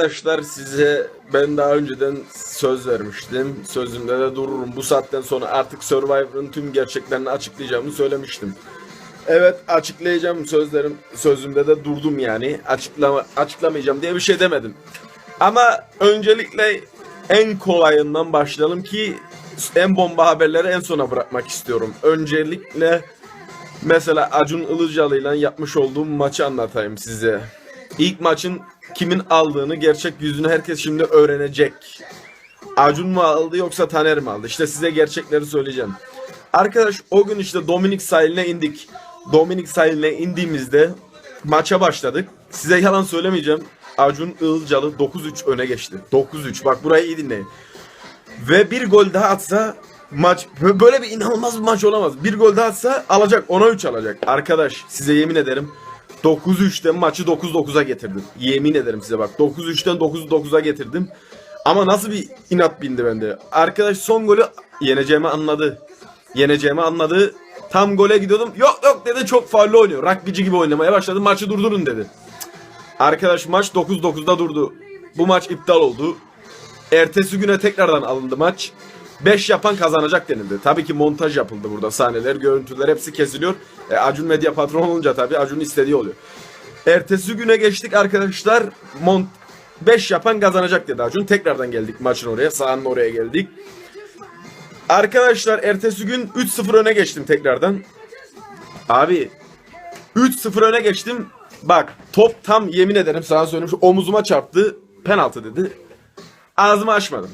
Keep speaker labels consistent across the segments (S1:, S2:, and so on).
S1: Arkadaşlar size ben daha önceden söz vermiştim. Sözümde de dururum. Bu saatten sonra artık Survivor'ın tüm gerçeklerini açıklayacağımı söylemiştim. Evet açıklayacağım sözlerim sözümde de durdum yani. Açıklama açıklamayacağım diye bir şey demedim. Ama öncelikle en kolayından başlayalım ki en bomba haberleri en sona bırakmak istiyorum. Öncelikle mesela Acun Ilıcalı'yla yapmış olduğum maçı anlatayım size. İlk maçın kimin aldığını gerçek yüzünü herkes şimdi öğrenecek. Acun mu aldı yoksa Taner mi aldı? İşte size gerçekleri söyleyeceğim. Arkadaş o gün işte Dominik sahiline indik. Dominik sahiline indiğimizde maça başladık. Size yalan söylemeyeceğim. Acun Ilıcalı 9-3 öne geçti. 9-3 bak burayı iyi dinleyin. Ve bir gol daha atsa maç böyle bir inanılmaz bir maç olamaz. Bir gol daha atsa alacak. Ona 3 alacak. Arkadaş size yemin ederim 9-3'ten maçı 9-9'a getirdim. Yemin ederim size bak. 9-3'ten 9-9'a getirdim. Ama nasıl bir inat bindi bende. Arkadaş son golü yeneceğimi anladı. Yeneceğimi anladı. Tam gole gidiyordum. Yok yok dedi çok faullü oynuyor. Rugbyci gibi oynamaya başladı. Maçı durdurun dedi. Arkadaş maç 9-9'da durdu. Bu maç iptal oldu. Ertesi güne tekrardan alındı maç. 5 yapan kazanacak denildi. Tabii ki montaj yapıldı burada. Sahneler, görüntüler hepsi kesiliyor. E, Acun Medya patron olunca tabii Acun'un istediği oluyor. Ertesi güne geçtik arkadaşlar. Mont 5 yapan kazanacak dedi Acun. Tekrardan geldik maçın oraya. Sahanın oraya geldik. Arkadaşlar ertesi gün 3-0 öne geçtim tekrardan. Abi 3-0 öne geçtim. Bak top tam yemin ederim sana söyleyeyim şu omuzuma çarptı. Penaltı dedi. Ağzımı açmadım.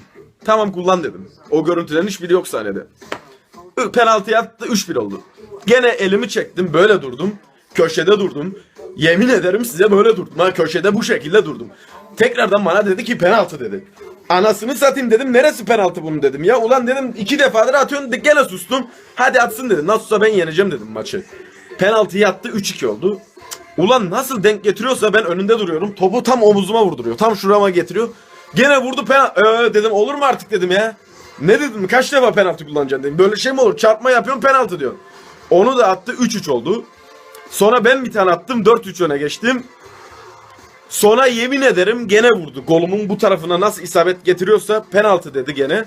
S1: Tamam kullan dedim. O görüntülerin hiçbiri yok sahnede. Penaltı attı 3-1 oldu. Gene elimi çektim böyle durdum. Köşede durdum. Yemin ederim size böyle durdum. Ha köşede bu şekilde durdum. Tekrardan bana dedi ki penaltı dedi. Anasını satayım dedim. Neresi penaltı bunun dedim ya. Ulan dedim iki defadır atıyorsun gene sustum. Hadi atsın dedim. Nasılsa ben yeneceğim dedim maçı. Penaltıyı attı 3-2 oldu. Ulan nasıl denk getiriyorsa ben önünde duruyorum. Topu tam omuzuma vurduruyor. Tam şurama getiriyor. Gene vurdu penaltı. Ee, dedim olur mu artık dedim ya. Ne dedim kaç defa penaltı kullanacaksın dedim. Böyle şey mi olur? Çarpma yapıyorum penaltı diyor. Onu da attı 3-3 oldu. Sonra ben bir tane attım 4-3 öne geçtim. Sonra yemin ederim gene vurdu. Golumun bu tarafına nasıl isabet getiriyorsa penaltı dedi gene.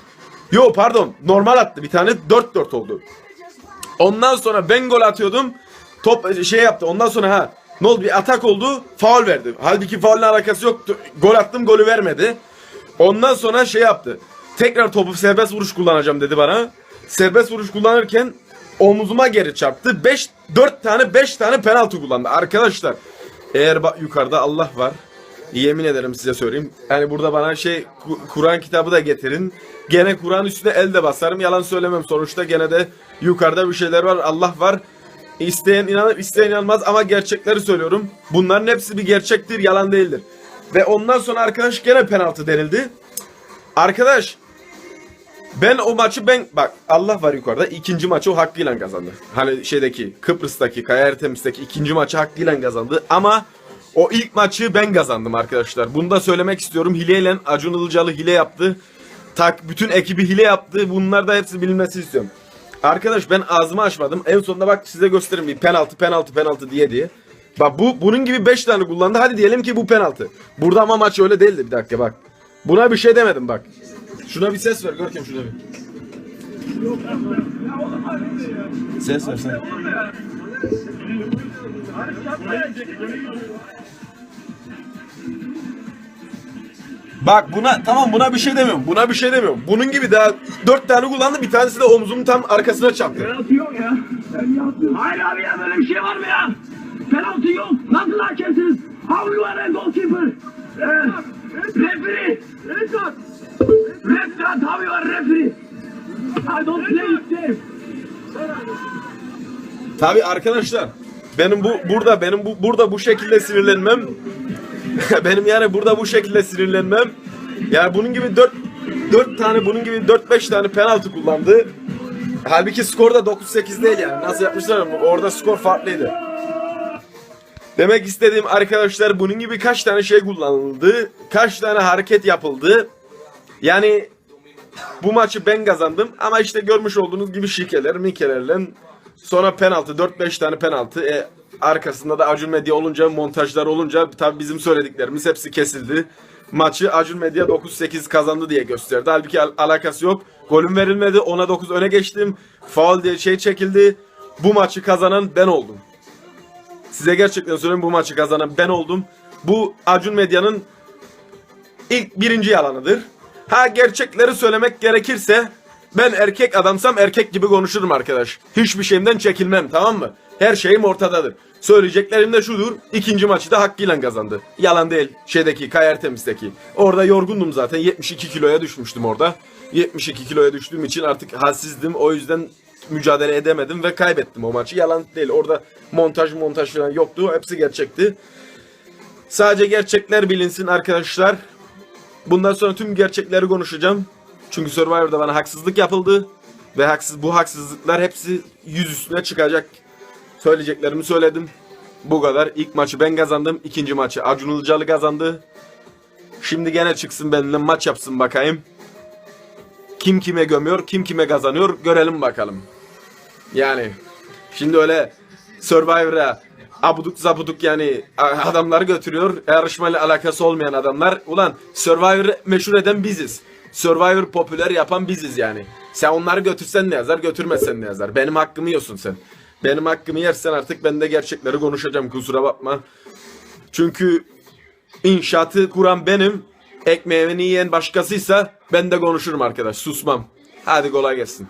S1: Yo pardon normal attı bir tane 4-4 oldu. Ondan sonra ben gol atıyordum. Top şey yaptı. Ondan sonra ha ne oldu bir atak oldu. Faul verdi. Halbuki faulle alakası yoktu. Gol attım golü vermedi. Ondan sonra şey yaptı. Tekrar topu serbest vuruş kullanacağım dedi bana. Serbest vuruş kullanırken omuzuma geri çarptı. 5 4 tane 5 tane penaltı kullandı. Arkadaşlar eğer bak yukarıda Allah var. Yemin ederim size söyleyeyim. Yani burada bana şey Ku- Kur'an kitabı da getirin. Gene Kur'an üstüne el de basarım. Yalan söylemem. Sonuçta gene de yukarıda bir şeyler var. Allah var. İsteyen inanır, isteyen inanmaz ama gerçekleri söylüyorum. Bunların hepsi bir gerçektir, yalan değildir. Ve ondan sonra arkadaş gene penaltı denildi. Arkadaş ben o maçı ben bak Allah var yukarıda ikinci maçı o hakkıyla kazandı. Hani şeydeki Kıbrıs'taki Kaya Ertemiz'deki ikinci maçı hakkıyla kazandı ama o ilk maçı ben kazandım arkadaşlar. Bunu da söylemek istiyorum. Hileyle Acun Ilıcalı hile yaptı. Tak bütün ekibi hile yaptı. Bunlar da hepsi bilinmesi istiyorum. Arkadaş ben ağzımı açmadım. En sonunda bak size göstereyim bir penaltı penaltı penaltı diye diye. Bak bu bunun gibi 5 tane kullandı. Hadi diyelim ki bu penaltı. Burada ama maç öyle değildi bir dakika bak. Buna bir şey demedim bak. Şuna bir ses ver Görkem şuna bir. Ses ver sen. Bak buna tamam buna bir şey demiyorum. Buna bir şey demiyorum. Bunun gibi daha dört tane kullandı. Bir tanesi de omuzumun tam arkasına çarptı.
S2: Hayır abi ya böyle bir şey var mı ya? Hakemsiniz? How you are goalkeeper? Eh, referee. Red card. Red card. How referee? I don't play it there.
S1: Tabi arkadaşlar benim bu burada benim bu burada bu şekilde sinirlenmem benim yani burada bu şekilde sinirlenmem yani bunun gibi 4 4 tane bunun gibi 4 5 tane penaltı kullandı. Halbuki skor da 9-8 değil yani. Nasıl yapmışlar orada skor farklıydı. Demek istediğim arkadaşlar bunun gibi kaç tane şey kullanıldı. Kaç tane hareket yapıldı. Yani bu maçı ben kazandım ama işte görmüş olduğunuz gibi şikeler, mikelerle sonra penaltı 4-5 tane penaltı. E, arkasında da Acun Medya olunca, montajlar olunca tabi bizim söylediklerimiz hepsi kesildi. Maçı Acun Medya 9-8 kazandı diye gösterdi. Halbuki al- alakası yok. Golüm verilmedi. Ona 9 öne geçtim. Faul diye şey çekildi. Bu maçı kazanan ben oldum. Size gerçekten söyleyeyim bu maçı kazanan ben oldum. Bu Acun Medya'nın ilk birinci yalanıdır. Ha gerçekleri söylemek gerekirse ben erkek adamsam erkek gibi konuşurum arkadaş. Hiçbir şeyimden çekilmem tamam mı? Her şeyim ortadadır. Söyleyeceklerim de şudur. İkinci maçı da hakkıyla kazandı. Yalan değil. Şeydeki Kayar Temiz'deki. Orada yorgundum zaten. 72 kiloya düşmüştüm orada. 72 kiloya düştüğüm için artık halsizdim. O yüzden mücadele edemedim ve kaybettim o maçı. Yalan değil. Orada montaj montaj falan yoktu. Hepsi gerçekti. Sadece gerçekler bilinsin arkadaşlar. Bundan sonra tüm gerçekleri konuşacağım. Çünkü Survivor'da bana haksızlık yapıldı. Ve haksız bu haksızlıklar hepsi yüz üstüne çıkacak. Söyleyeceklerimi söyledim. Bu kadar. İlk maçı ben kazandım. İkinci maçı Acun Ilıcalı kazandı. Şimdi gene çıksın benimle maç yapsın bakayım. Kim kime gömüyor, kim kime kazanıyor görelim bakalım. Yani şimdi öyle Survivor'a abuduk zabuduk yani adamları götürüyor. Yarışmayla alakası olmayan adamlar. Ulan Survivor'ı meşhur eden biziz. Survivor popüler yapan biziz yani. Sen onları götürsen ne yazar, götürmezsen ne yazar. Benim hakkımı yiyorsun sen. Benim hakkımı yersen artık ben de gerçekleri konuşacağım kusura bakma. Çünkü inşaatı kuran benim. Ekmeğini yiyen başkasıysa ben de konuşurum arkadaş. Susmam. Hadi kolay gelsin.